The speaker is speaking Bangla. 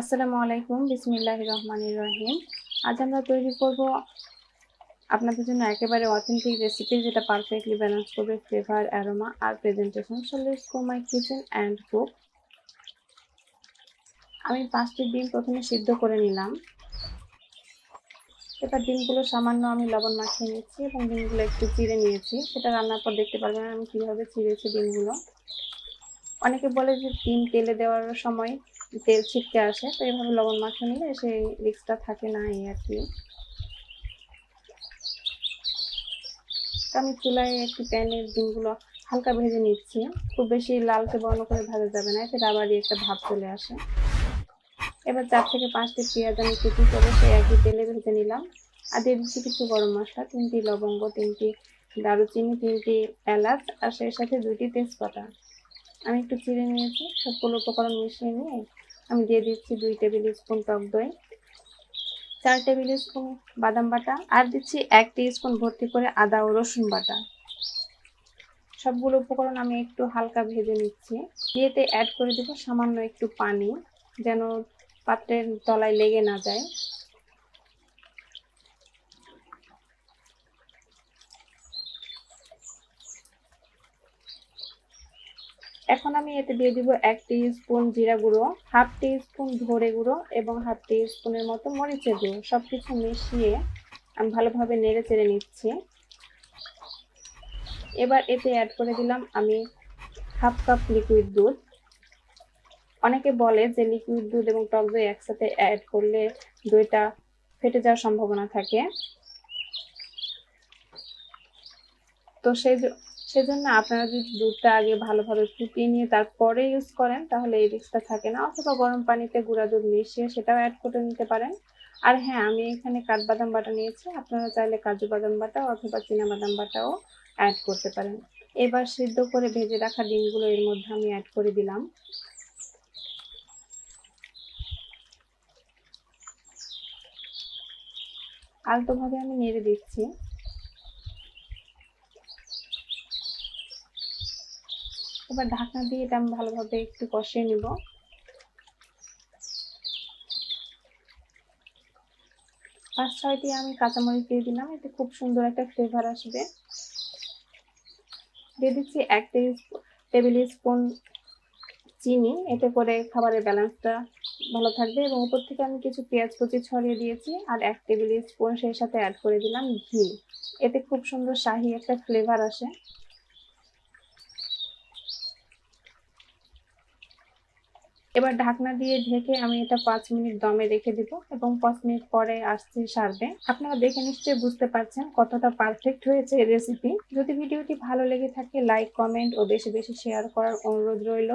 আসসালামু আলাইকুম বিসমিল্লাহ রহমানির রহিম। আজ আমরা তৈরি করব আপনাদের জন্য একেবারে অথেন্টিক রেসিপি যেটা পারফেক্টলি ব্যালেন্স করবে flavour aroma R presentation so let's go my kitchen and cook আমি পাঁচটি ডিম প্রথমে সিদ্ধ করে নিলাম। এবার ডিমগুলো সামান্য আমি লবণ মাখিয়ে নিচ্ছি এবং ডিমগুলো একটু চিড়ে নিয়েছি। সেটা রান্নার পর দেখতে পারবেন আমি কীভাবে চিড়েছি ডিমগুলো। অনেকে বলে যে ডিম তেলে দেওয়ার সময় তেল ছিটকে আসে, তো এইভাবে লবণ মাখিয়ে নিলে সেই রিক্সটা থাকে না এই আর কি। আমি চুলায় একটি প্যানে ডিমগুলো হালকা ভেজে নিচ্ছি। খুব বেশি লালচে বর্ণ করে ভাজা যাবে না, এতে রাবারই একটা ভাব চলে আসে। এবার চার থেকে পাঁচটি পেঁয়াজ আমি কুচি করে সেই একই তেলে ভেজে নিলাম। আর দিয়ে দিচ্ছি কিছু গরম মশলা, তিনটি লবঙ্গ, তিনটি দারুচিনি, তিনটি এলাচ, আর সেই সাথে দুইটি তেজপাতা। আমি একটু চিড়ে নিয়েছি, সবগুলো উপকরণ মিশিয়ে নিয়ে আমি দিয়ে দিচ্ছি দুই টেবিল স্পুন টক দই, চার টেবিল স্পুন বাদাম বাটা, আর দিচ্ছি এক স্পুন ভর্তি করে আদা ও রসুন বাটা। সবগুলো উপকরণ আমি একটু হালকা ভেজে নিচ্ছি। দিয়েতে অ্যাড করে দেবো সামান্য একটু পানি, যেন পাত্রের তলায় লেগে না যায়। এখন আমি এতে দিয়ে দিব এক স্পুন জিরা গুঁড়ো, হাফ স্পুন ধরে গুঁড়ো এবং হাফ টি স্পুনের মতো মরিচের গুঁড়ো। সব কিছু মিশিয়ে আমি ভালোভাবে নেড়ে চেড়ে নিচ্ছি। এবার এতে অ্যাড করে দিলাম আমি হাফ কাপ লিকুইড দুধ। অনেকে বলে যে লিকুইড দুধ এবং টক দই একসাথে অ্যাড করলে দইটা ফেটে যাওয়ার সম্ভাবনা থাকে। তো সেই সেজন্য আপনারা যদি দুধটা আগে ভালোভাবে ফুটিয়ে নিয়ে তারপরে ইউজ করেন, তাহলে এই রিস্কটা থাকে না। অথবা গরম পানিতে গুঁড়া দুধ মিশিয়ে সেটাও অ্যাড করে নিতে পারেন। আর হ্যাঁ আমি এখানে কাঠবাদাম বাটা নিয়েছি। আপনারা চাইলে কাজু বাদাম বাটা অথবা বাদাম বাটাও অ্যাড করতে পারেন। এবার সিদ্ধ করে ভেজে রাখা ডিমগুলো এর মধ্যে আমি অ্যাড করে দিলাম। আলতোভাবে আমি নেড়ে দিচ্ছি। এবার ঢাকনা দিয়ে এটা আমি ভালোভাবে একটু কষিয়ে নিব। পাঁচ ছয়টি আমি কাঁচামরিচ দিয়ে দিলাম, এতে খুব সুন্দর একটা ফ্লেভার আসবে। দিয়ে দিচ্ছি এক টেবিল স্পুন চিনি, এতে করে খাবারের ব্যালেন্সটা ভালো থাকবে। এবং উপর থেকে আমি কিছু পেঁয়াজ কুচি ছড়িয়ে দিয়েছি, আর এক টেবিল স্পুন সেই সাথে অ্যাড করে দিলাম ঘি। এতে খুব সুন্দর শাহি একটা ফ্লেভার আসে। এবার ঢাকনা দিয়ে ঢেকে আমি এটা পাঁচ মিনিট দমে রেখে দিব এবং পাঁচ মিনিট পরে আসছে সারবে আপনারা দেখে নিশ্চয়ই বুঝতে পারছেন কতটা পারফেক্ট হয়েছে রেসিপি যদি ভিডিওটি ভালো লেগে থাকে লাইক কমেন্ট ও বেশি বেশি শেয়ার করার অনুরোধ রইল।